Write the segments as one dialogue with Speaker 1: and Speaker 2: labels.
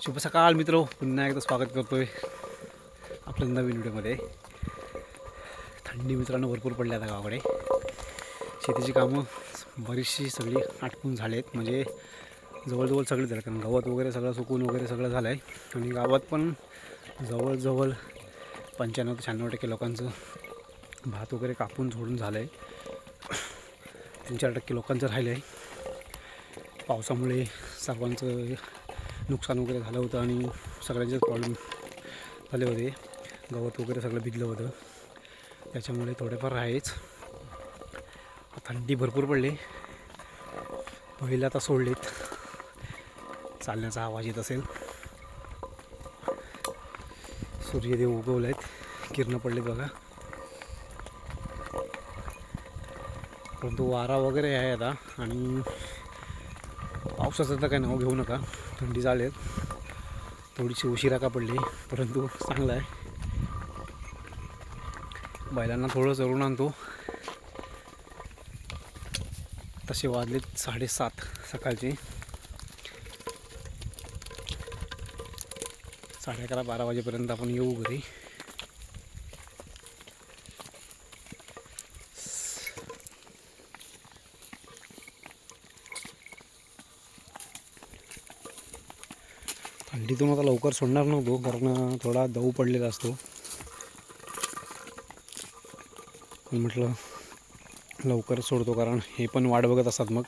Speaker 1: शुभ सकाळ मित्र. पुन्हा एकदा स्वागत करतोय आपल्या नवीन व्हिडिओमध्ये. थंडी मित्रांनो भरपूर पडली आता गावाकडे. शेतीची कामं बरीचशी सगळी आटपून झाले आहेत म्हणजे जवळजवळ सगळे झालं कारण गवत वगैरे सगळं सुकून वगैरे सगळं झालं आहे आणि गावात पण जवळजवळ पंच्याण्णव ते शहाण्णव टक्के लोकांचं भात वगैरे कापून झोडून झालं आहे तीन चार टक्के लोकांचं राहिलं आहे पावसामुळे सर्वांचं नुकसान वगैरे झालं होतं आणि सगळ्यांचेच प्रॉब्लेम झाले होते. गवत वगैरे सगळं भिजलं होतं. त्याच्यामुळे थोडेफार आहेच. थंडी भरपूर पडली. बैल आता सोडलेत. चालण्याचा आवाज येत असेल. सूर्यदेव उगवले आहेत किरणं पडले बघा. परंतु वारा वगैरे आहे आता आणि पावसाचं तर काही नाव घेऊ नका. थंडी चालेल थोडीशी उशिरा का पडली परंतु चांगला आहे. बैलांना थोडं चरून आणतो. तसे वाजलेत साडेसात सकाळचे. साडे अकरा बारा वाजेपर्यंत आपण येऊ घरी. थंडीतून आता लवकर सोडणार नव्हतो कारण थोडा दऊ पडलेला असतो. पण म्हटलं लवकर सोडतो कारण हे पण वाट बघत असतात मग.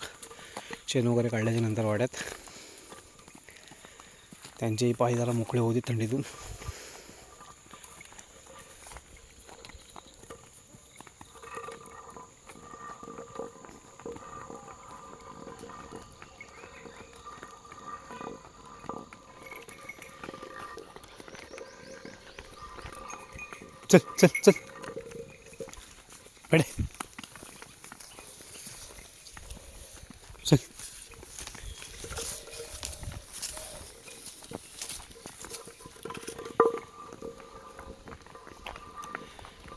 Speaker 1: शेण वगैरे काढल्याच्या नंतर वाड्यात. त्यांचेही पाय जरा मोकळे होते थंडीतून. चल चल चल. बडे चल.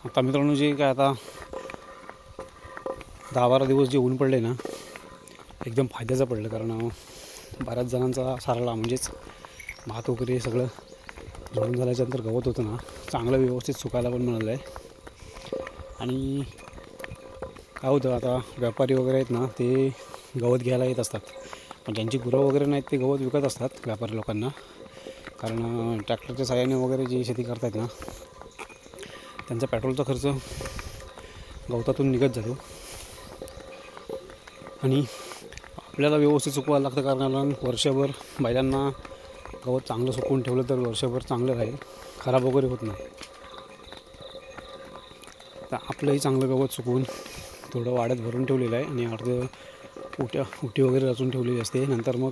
Speaker 1: आता मित्रांनो जे काय आता दहा बारा दिवस जे ऊन पडले ना एकदम फायद्याचं पडलं कारण बऱ्याच जणांचा सारळा म्हणजेच भात वगैरे सगळं झोडून झाल्याच्यानंतर गवत होतं ना चांगलं व्यवस्थित सुकायला पण मिळालं आहे आणि काय होतं आता व्यापारी वगैरे आहेत ना ते गवत घ्यायला येत असतात. पण ज्यांची गुरं वगैरे नाहीत ते गवत विकत असतात व्यापारी लोकांना. कारण ट्रॅक्टरच्या साह्याने वगैरे जी शेती करतायत ना त्यांचा पेट्रोलचा खर्च गवतातून निघत जातो. आणि आपल्याला व्यवस्थित चुकवायला लागतं कारण वर्षभर बैलांना गवत चांगलं सुकवून ठेवलं तर वर्षभर चांगलं राहील. खराब वगैरे होत नाही. तर आपलंही चांगलं गवत सुकवून थोडं वाड्यात भरून ठेवलेलं आहे आणि अर्ध उट्या उटी वगैरे रचून ठेवलेली असते. नंतर मग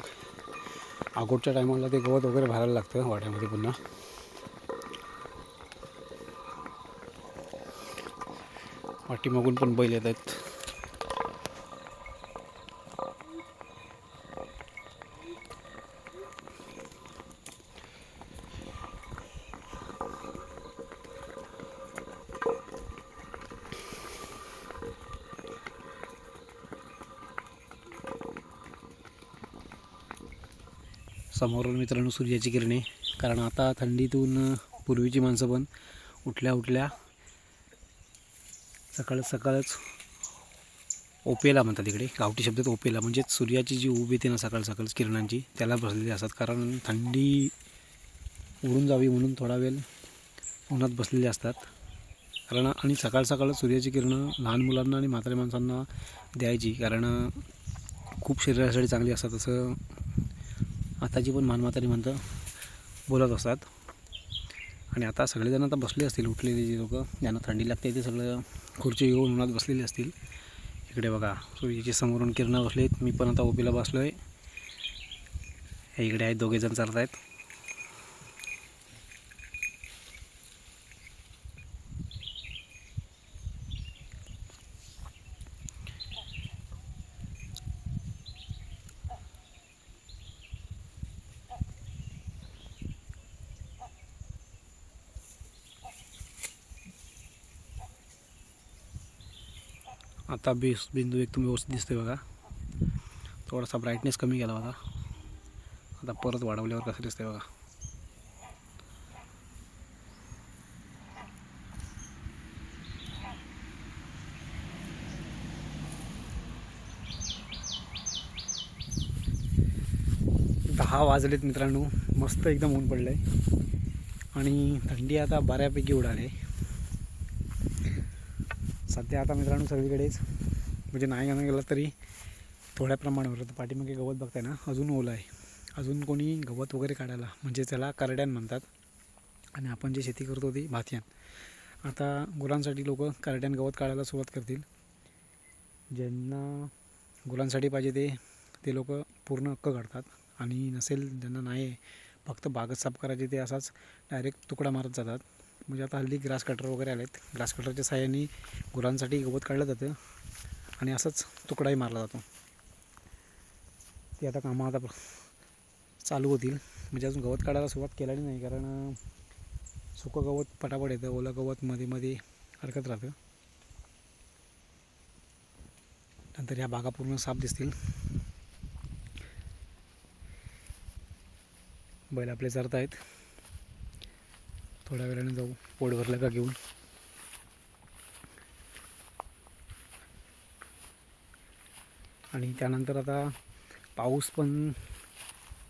Speaker 1: आगोटच्या टायमाला ते गवत वगैरे भरायला लागतं वाड्यामध्ये पुन्हा. पाठीमागून पण बैल येत आहेत. समोरून मित्रांनो सूर्याची किरणे. कारण आता थंडीतून पूर्वीची माणसं पण उठल्या उठल्या सकाळ सकाळच ओपेला म्हणतात इकडे गावठी शब्दात ओपेला. म्हणजेच सूर्याची जी उभी येते ना सकाळ सकाळच किरणांची त्याला बसलेली असतात. कारण थंडी उडून जावी म्हणून थोडा वेळ उन्हात बसलेले असतात. कारण आणि सकाळ सकाळ सूर्याची किरणं लहान मुलांना आणि म्हाताऱ्या माणसांना द्यायची. कारण खूप शरीरासाठी चांगली असतात असं आताची पण मानमातारी म्हणतं बोलत असतात. आणि आता सगळेजण आता बसले असतील उठलेले जे लोक. ज्यांना थंडी लागते ते सगळं खुर्ची घेऊन उन्हात बसलेले असतील. इकडे बघा सूर्याची समोरून किरणं बसले आहेत मी पण आता ओपीला बसलो आहे इकडे आहेत दोघेजण चालत आहेत आता बेस बिंदू एकदम व्यवस्थित दिसतोय बघा. थोडासा ब्राईटनेस कमी केला होता आता परत वाढवल्यावर कसं दिसतंय बघा. दहा वाजलेत मित्रांनो. मस्त एकदम ऊन पडलं आहे आणि थंडी आता बऱ्यापैकी उडाली. आहे सध्या आता मित्रांनो सगळीकडेच म्हणजे नाही गाणं गेलं तरी थोड्या प्रमाणावर. आता पाठीमागे गवत बघताय ना अजून ओलं आहे. अजून कोणी गवत वगैरे काढायला म्हणजे त्याला करड्यान म्हणतात. आणि आपण जे शेती करतो ती भातियान. आता गुरांसाठी लोक करड्यान गवत काढायला सुरुवात करतील. ज्यांना गुरांसाठी पाहिजे ते ते लोक पूर्ण हक्क काढतात. आणि नसेल ज्यांना नाही आहे फक्त बागच साफ करायची ते असाच डायरेक्ट तुकडा मारत जातात. म्हणजे आता हल्ली ग्रास कटर वगैरे आले आहेत ग्रास कटरच्या साह्याने गुरांसाठी गवत काढलं जातं आणि असंच तुकडाही मारला जातो. ते आता कामं आता चालू होतील. म्हणजे अजून गवत काढायला सुरुवात केलेली नाही कारण सुकं गवत पटापट येतं ओलं गवत मध्ये मध्ये हरकत राहतं. नंतर ह्या बागा पूर्ण साफ दिसतील. बैल आपले चरत आहेत थोड्या वेळाने जाऊ. पोट भरलं का घेऊन? आणि त्यानंतर आता पाऊस पण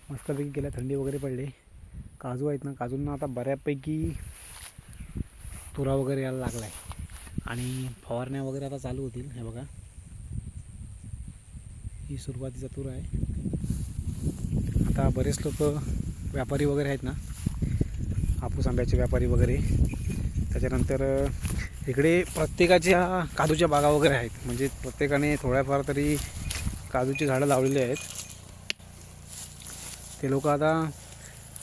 Speaker 1: मस्तपैकी गेला. थंडी वगैरे पडली. काजू आहेत ना काजूंना आता बऱ्यापैकी तुरा वगैरे यायला लागला आहे आणि फवारण्या वगैरे आता चालू होतील. हे बघा. ही सुरुवातीचा तुरा आहे. आता बरेच लोक व्यापारी वगैरे आहेत ना हापूस आंब्याचे व्यापारी वगैरे. त्याच्यानंतर इकडे प्रत्येकाच्या काजूच्या बागा वगैरे आहेत. म्हणजे प्रत्येकाने थोड्याफार तरी काजूची झाडं लावलेली आहेत. ते लोक आता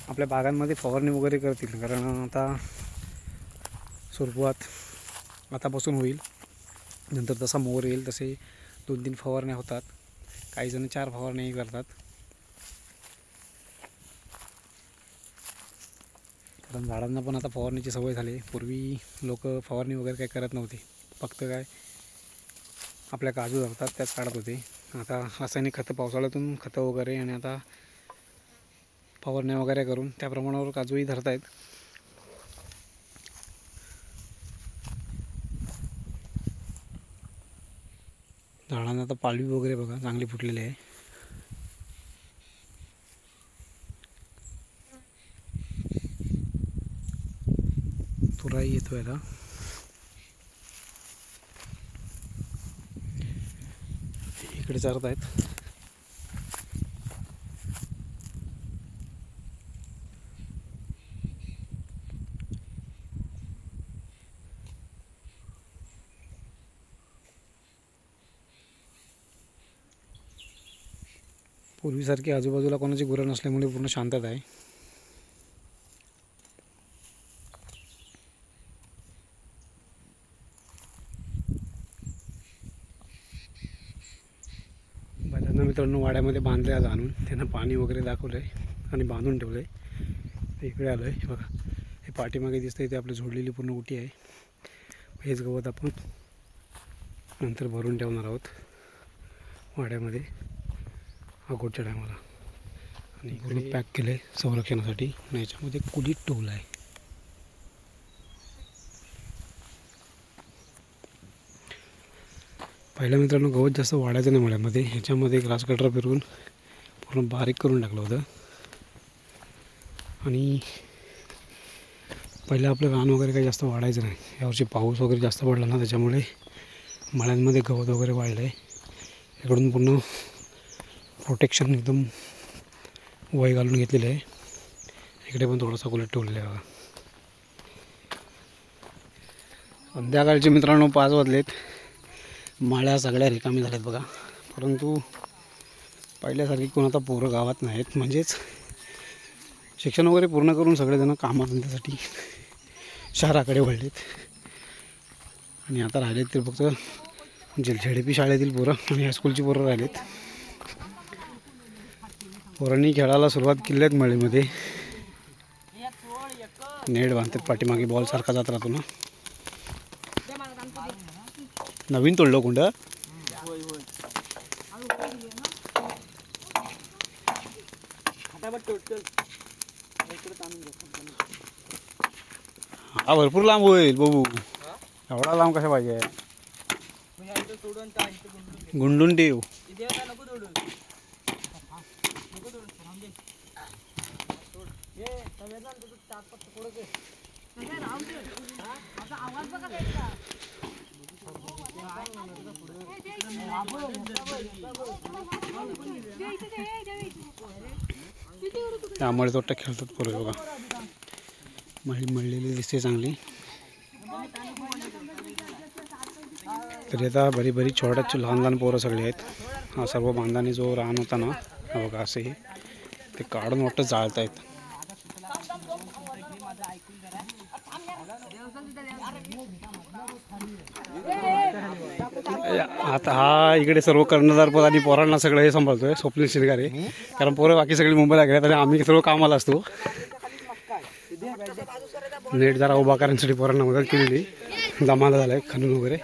Speaker 1: आपल्या बागांमध्ये फवारणी वगैरे करतील. कारण आता सुरुवात आतापासून होईल. नंतर जसा मोर येईल तसे दोन तीन फवारण्या होतात. काही जण चार फवारण्याही करतात. कारण झाडांना पण आता फवारणीची सवय झाली. पूर्वी लोक फवारणी वगैरे काही करत नव्हते. फक्त काय आपल्या काजू धरतात त्याच काढत होते. आता रासायनिक खतं पावसाळ्यातून खतं वगैरे आणि आता फवारण्या वगैरे करून त्या प्रमाणावर काजूही धरत आहेत झाडांना आता पालवी वगैरे बघा चांगली फुटलेली आहे. तुराही येतोय आता इकडे चारत आहेत पूर्वीसारखी आजूबाजूला कोणाची गुरं नसल्यामुळे पूर्ण शांतता आहे बैलांना मित्रांनो वाड्यामध्ये बांधले आज आणून. त्यांना पाणी वगैरे दाखवलं आहे आणि बांधून ठेवलं आहे इकडे आलो आहे बघा हे पाठीमागे दिसतं ते आपली झोडलेली पूर्ण उटी आहे. हेच गवत आपण नंतर भरून ठेवणार आहोत वाड्यामध्ये अगोदच्या टायमाला आणि इकडे पॅक केलं आहे संरक्षणासाठी. आणि याच्यामध्ये कुलीत टोल आहे. पहिल्या मित्रांनो गवत जास्त वाढायचं नाही मळ्यामध्ये ह्याच्यामध्ये ग्रास कटर फिरवून पूर्ण बारीक करून टाकलं होतं. आणि पहिलं आपलं रान वगैरे काही जास्त वाढायचं नाही. यावर्षी पाऊस वगैरे जास्त पडला ना त्याच्यामुळे मळ्यांमध्ये गवत वगैरे वाढलं आहे इकडून पूर्ण प्रोटेक्शन एकदम वय घालून घेतलेलं आहे. इकडे पण थोडासा कुलट ठेवलेला आहे बघा. संध्याकाळचे मित्रांनो पाच वाजलेत. माळ्या सगळ्या रिकामी झाल्यात बघा. परंतु पहिल्यासारखी कोण आता पोरं गावात नाहीत. म्हणजेच शिक्षण वगैरे पूर्ण करून सगळेजण कामाधंद्यासाठी शहराकडे वळलेत. आणि आता राहिलेत ते फक्त जे झेडपी शाळेतील पोरं आणि हायस्कूलची पोरं राहिलेत. पोरांनी खेळायला सुरुवात केली आहेत मळीमध्ये. नेट बांधतात पाठीमागे बॉल सारखा जात राहतो ना. नवीन तोडलं कुंड. हा भरपूर लांब होईल बघू. एवढा लांब कशा पाहिजे?
Speaker 2: गुंडून
Speaker 1: ठेव.
Speaker 2: इथे आता नको सोडून नको सोडून राहून दे सोड ये सगळ्यांना तुझं चार पाच पुढं घे
Speaker 1: त्यामुळे तोट्टा खेळतात पोरं बघा. मळी मळलेली दिसते चांगली. तरी आता बरी बरी छोट्या लहान लहान पोरं सगळे आहेत. हा सर्व बांधाने जो रान होता ना बघा असे ते काढून वाटतं जाळत आहेत हा इकडे सर्व कर्णधार पद आणि पोरांना सगळं हे सांभाळतोय स्वप्नील शिरगारे. कारण पोरं बाकी सगळी मुंबईला गेल्यात आणि आम्ही सर्व कामाला असतो. नेट जरा उभा करण्यासाठी पोरांना मदत केलेली. जमाला झालाय खणून वगैरे.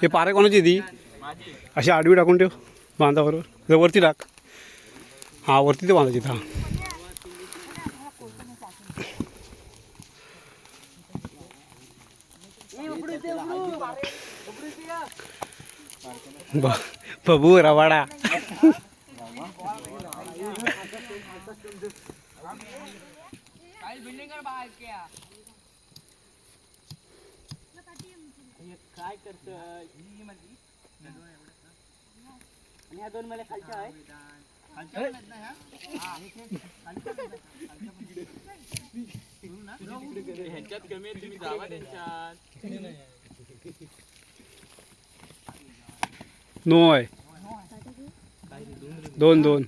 Speaker 1: हे पारे कोणाची ती अशी आडवी टाकून ठेव बांधाबरोबर. जर वरती टाक. हां वरती ते बांधायची. हां. बबू रवाडा.
Speaker 2: काय आणि ह्या दोन मला खालच्या आहे ह्यांच्यात कमी आहे तुम्ही जावा त्यांच्यात.
Speaker 1: नो आहे दोन. दोन
Speaker 2: दोन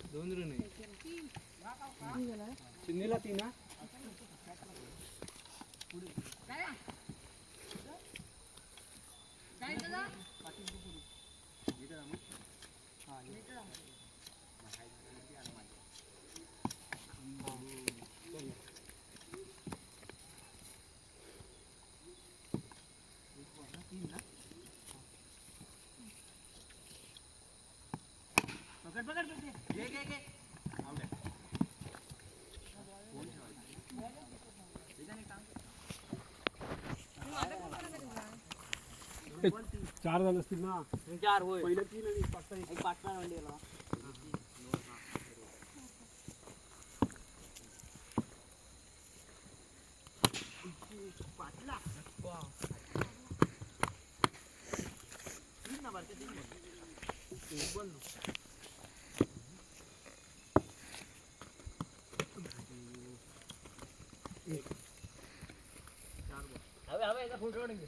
Speaker 2: ऋण चिन्नीला तीन हा? पकड
Speaker 1: चार झालं असतील ना?
Speaker 2: चार होय.
Speaker 1: पहिलं तीन आणि पाच
Speaker 2: एक. पाटणा मंडीला हवे हवे याचा फोटो काढून घे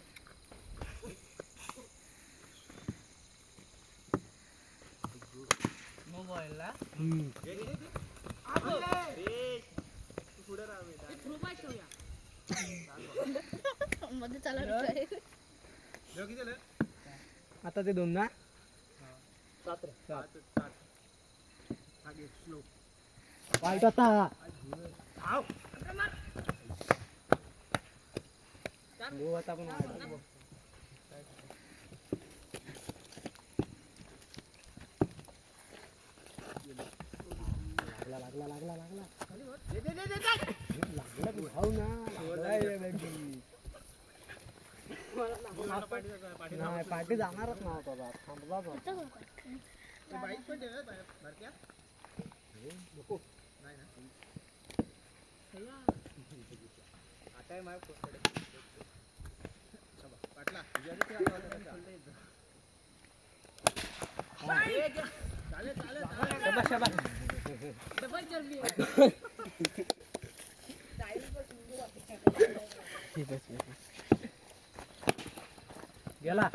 Speaker 2: मोबाईलला
Speaker 3: मध्ये चालवलं
Speaker 2: आता ते दोन ना सात रे सात वाईट आता गो आता पण वाईट. लागला लागला लागला लागला लागला ना नाही पाठी जाणारच नव्हता बा. थांबला बा. शाबास, शाबास. ठीक आहे, ठीक आहे. गेला.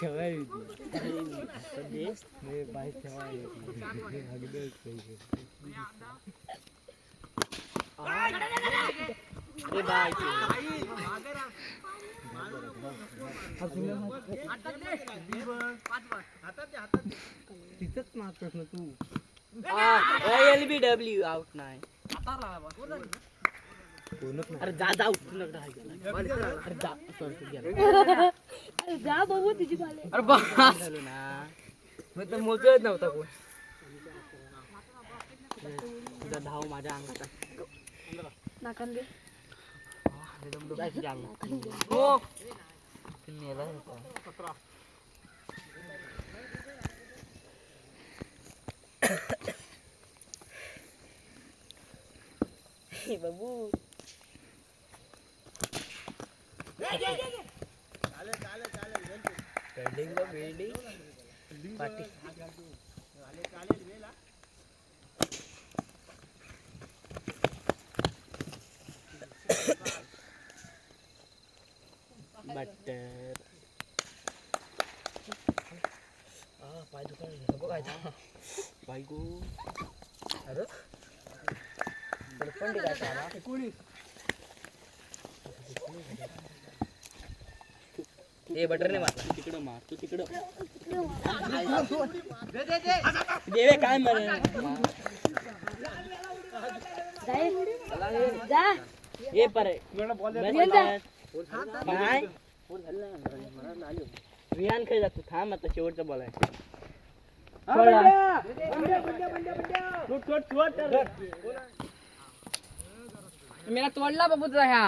Speaker 2: ठेवाय तिथंच मारतोस ना तू एल बी डब्ल्यू आउट नाही. अरे जा जा अरे जा.
Speaker 3: जा बघू तुझी
Speaker 2: अरे झालो ना मग तर मोकळत नव्हता कोण. तुझा धाव माझ्या अंगात
Speaker 3: नाकान दे.
Speaker 2: नेला होता हे बाबू बिल्डिंग बिल्डिंग पाटी बटर पाय दुकान बघ काय बायको अरे पण काय साला ए बटर नाही मारला तिकडं मार तू तिकडं देवे काय मार
Speaker 3: जा
Speaker 2: ए पर रियान खेळ जातो थांब आता शेवटचा बॉल आहे मेरा तोडला बाबू तुझा ह्या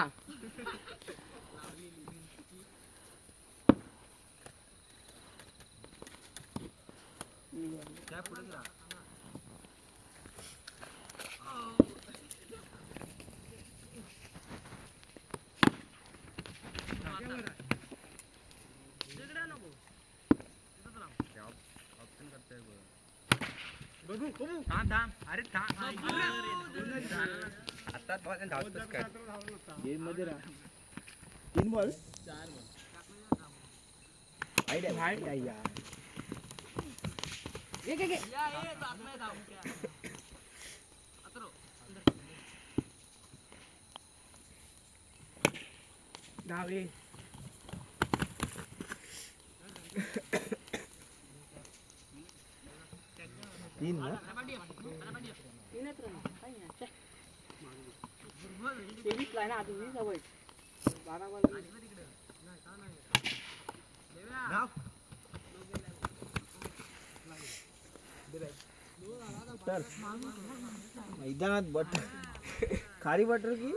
Speaker 4: तीन बॉल
Speaker 2: दहावी
Speaker 4: तीन ना
Speaker 2: तेवीस ला ना आता वीस बारा बारा
Speaker 4: मैदानात बटर खारी बटर की?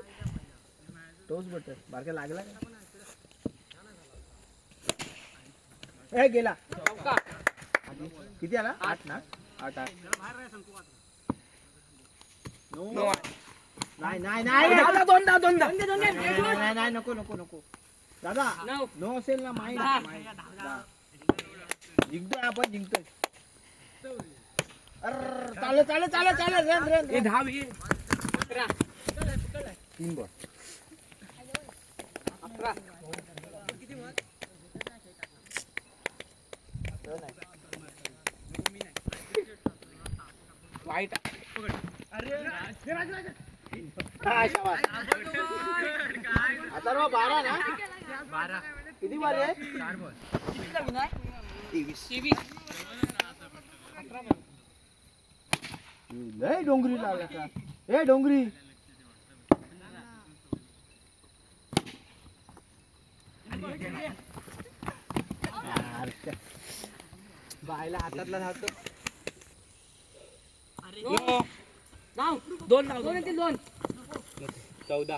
Speaker 4: टोस बटर बारक्या लागला का? ए गेला. किती आला? आठ ना? आठ आठ. नाही नाही नाही
Speaker 2: दोनदा दोनदा दोनदा
Speaker 4: नाही, नाही नाही नको नको नको दादा नो असेल ना माहीत. जिंकतोय आपण जिंकतोय अर चालेल चालेल चालेल चालेल रन रन
Speaker 2: ए दहावी अकरा
Speaker 4: तीन बॉल
Speaker 2: अकरा वाईट
Speaker 4: आता ना बारा ना
Speaker 2: बारा
Speaker 4: किती बारे आहे लय डोंगरी लागला का ए डोंगरी
Speaker 2: बायला हातातला राहतो नाव दोन नाव दोन. येतील दोन चौदा.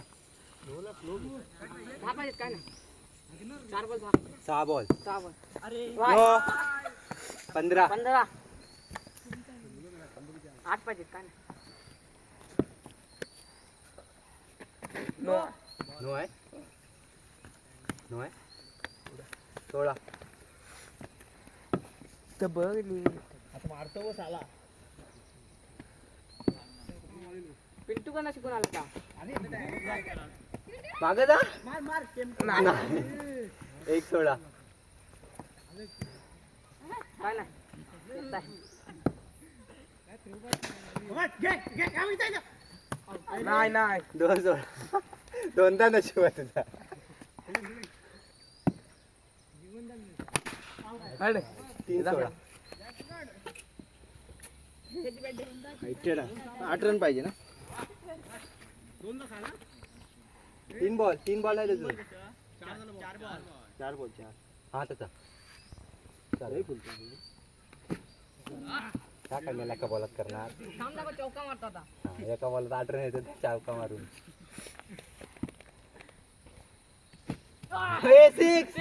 Speaker 2: दहा पाहिजेत काय ना चार बॉल सहा
Speaker 4: सहा बॉल.
Speaker 2: सहा बॉल. अरे.
Speaker 4: पंधरा.
Speaker 2: पंधरा. आठ पाहिजेत काय ना
Speaker 4: आहे. नो आहे. सोळा.
Speaker 2: तर बघली
Speaker 4: आता मारतो बस आला.
Speaker 2: पिंटू का शिकून आला का?
Speaker 4: माग जा.
Speaker 2: मार मार
Speaker 4: नाही. एक सोळा
Speaker 2: काय नाही. नाही
Speaker 5: दोन सोळा दोनदा नशिब तुझा. तीन आठ रन पाहिजे ना? तीन बॉल तीन बॉल आहे तुझं. चार बॉल. चार हा त्याचा चार काय करणार एका बॉलात करणार?
Speaker 2: चौका मारता आता.
Speaker 5: हा, एका बॉलात आठ रन येतात चौका मारून.
Speaker 2: Six six